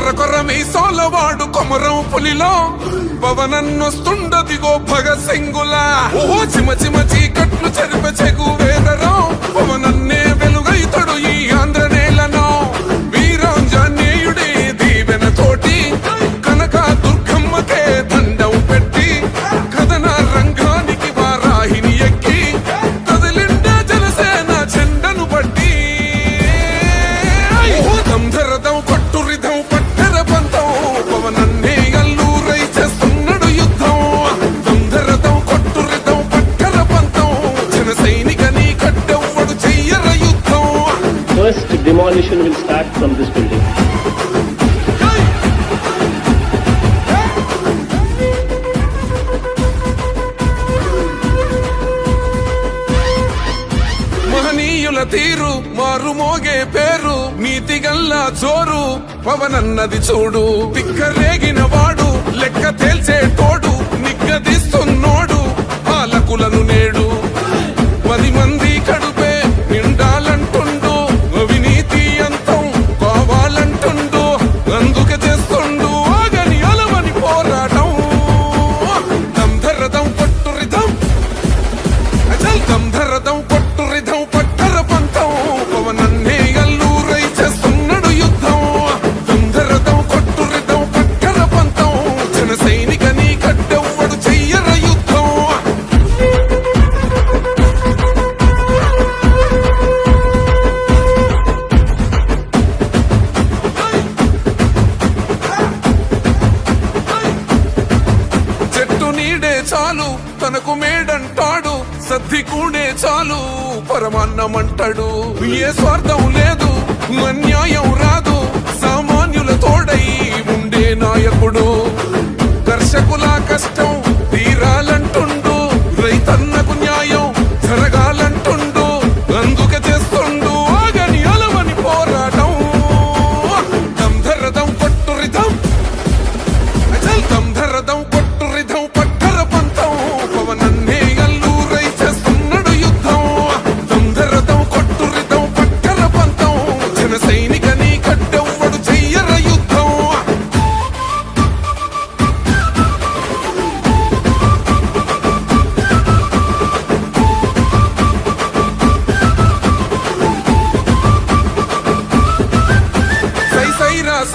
కొర్ర కొర్ర మీసాల వాడు కొమరం పులిలో. పవనన్నొస్తుండదిగో భగ సింగుల. ఓ చిమ చిమ చీ demolition will start from this building. మహనీయుల తీరు మారు మోగే పేరు నీతి గల్లా చోరు పవనన్నది చూడు పిక్కరేగిన వాడు లెక్క తేల్చే తోడు నిగ్గదిస్తున్నోడు పాలకులను నేడు తనకు మేడంటాడు సద్ది కూడే చాలు పరమాన్నమంటాడు. ఏ స్వార్థం లేదు అన్యాయం రాదు సామాన్యుల తోడై ఉండే నాయకుడు. కర్షకుల కష్టం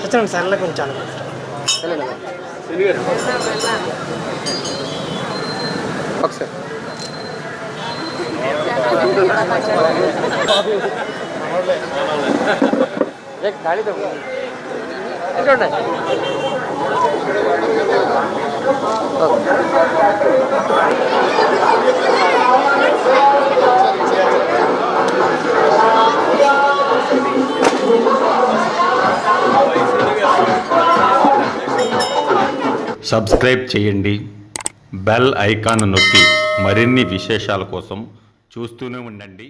తెచ్చండి సర్లే. కొంచెం ఒకసారి ఖాళీ చూడండి ఓకే. సబ్స్క్రైబ్ చేయండి. బెల్ ఐకాన్ నొక్కి మరిన్ని విశేషాల కోసం చూస్తూనే ఉండండి.